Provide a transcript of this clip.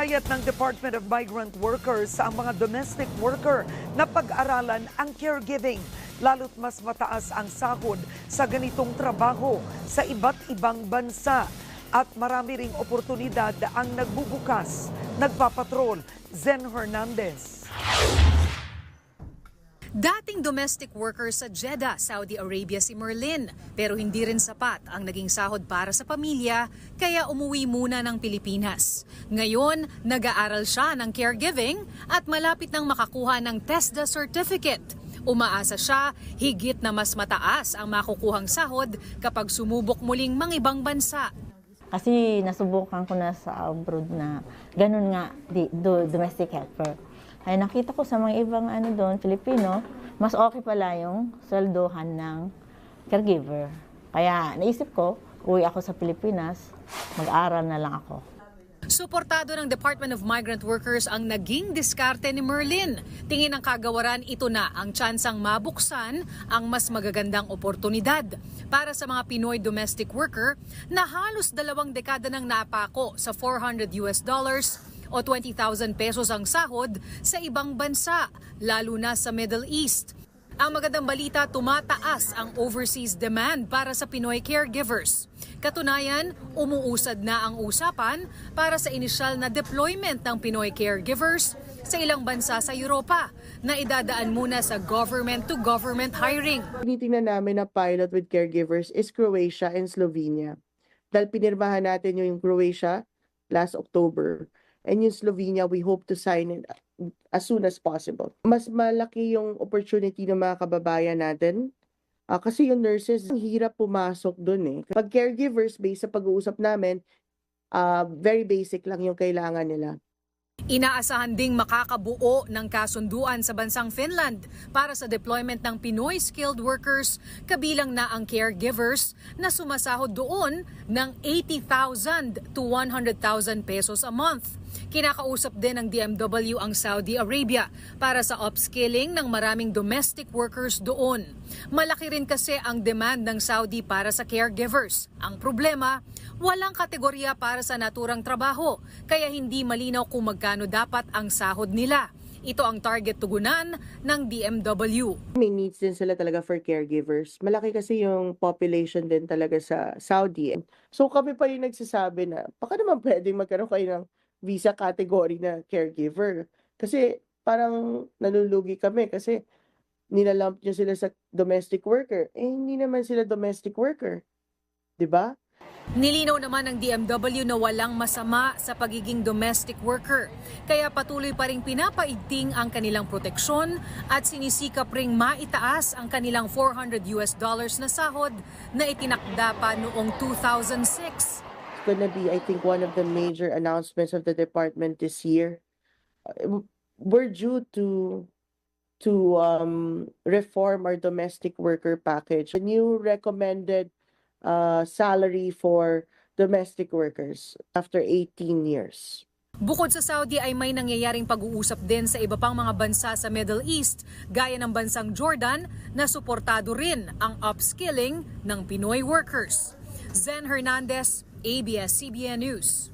Hinihikayat ng Department of Migrant Workers sa mga domestic worker na pag-aralan ang caregiving. Lalo't mas mataas ang sahod sa ganitong trabaho sa iba't ibang bansa. At marami ring oportunidad ang nagbubukas. Nagpapatrol, Zen Hernandez. Dating domestic worker sa Jeddah, Saudi Arabia si Merlin. Pero hindi rin sapat ang naging sahod para sa pamilya, kaya umuwi muna ng Pilipinas. Ngayon, nag-aaral siya ng caregiving at malapit nang makakuha ng TESDA certificate. Umaasa siya, higit na mas mataas ang makukuhang sahod kapag sumubok muling mangibang bansa. Kasi nasubukan ko na sa abroad na ganun nga, di, do, domestic helper. Ay nakita ko sa mga ibang ano doon, Filipino, mas okay pala yung sweldohan ng caregiver. Kaya naisip ko, uwi ako sa Pilipinas, mag-aral na lang ako. Suportado ng Department of Migrant Workers ang naging diskarte ni Merlin. Tingin ng kagawaran ito na ang tsansang mabuksan ang mas magagandang oportunidad para sa mga Pinoy domestic worker na halos dalawang dekada nang napako sa 400 US dollars o 20,000 pesos ang sahod sa ibang bansa, lalo na sa Middle East. Ang magandang balita, tumataas ang overseas demand para sa Pinoy caregivers. Katunayan, umuusad na ang usapan para sa inisyal na deployment ng Pinoy caregivers sa ilang bansa sa Europa na idadaan muna sa government-to-government hiring. tinitingnan namin na pilot with caregivers is Croatia and Slovenia. Dahil pinirmahan natin yung Croatia last October. And yung Slovenia, we hope to sign it as soon as possible. Mas malaki yung opportunity ng mga kababayan natin. Ah, kasi yung nurses, ang hirap pumasok dun eh. Pag caregivers, based sa pag-uusap namin, ah, very basic lang yung kailangan nila. Inaasahan ding makakabuo ng kasunduan sa bansang Finland para sa deployment ng Pinoy skilled workers kabilang na ang caregivers na sumasahod doon ng 80,000 to 100,000 pesos a month. Kinakausap din ng DMW ang Saudi Arabia para sa upskilling ng maraming domestic workers doon. Malaki rin kasi ang demand ng Saudi para sa caregivers. Ang problema, walang kategorya para sa naturang trabaho, kaya hindi malinaw kung magkano dapat ang sahod nila. Ito ang target tugunan ng DMW. may needs din sila talaga for caregivers. Malaki kasi yung population din talaga sa Saudi. So kami pa yung nagsasabi na baka naman pwedeng magkaroon kayo ng visa category na caregiver. Kasi parang nalulugi kami kasi nilalump nyo sila sa domestic worker. Eh hindi naman sila domestic worker. 'Di ba? Nilinaw naman ng DMW na walang masama sa pagiging domestic worker. Kaya patuloy pa rin pinapaigting ang kanilang proteksyon at sinisikap ring maitaas ang kanilang 400 US dollars na sahod na itinakda pa noong 2006. Gonna be, I think, one of the major announcements of the department this year. Uh, We're due to to um, reform our domestic worker package. A new recommended uh, salary for domestic workers after 18 years. Bukod sa Saudi ay may nangyayaring pag-uusap din sa iba pang mga bansa sa Middle East gaya ng bansang Jordan na suportado rin ang upskilling ng Pinoy workers. Zen Hernandez, ABS-CBN News.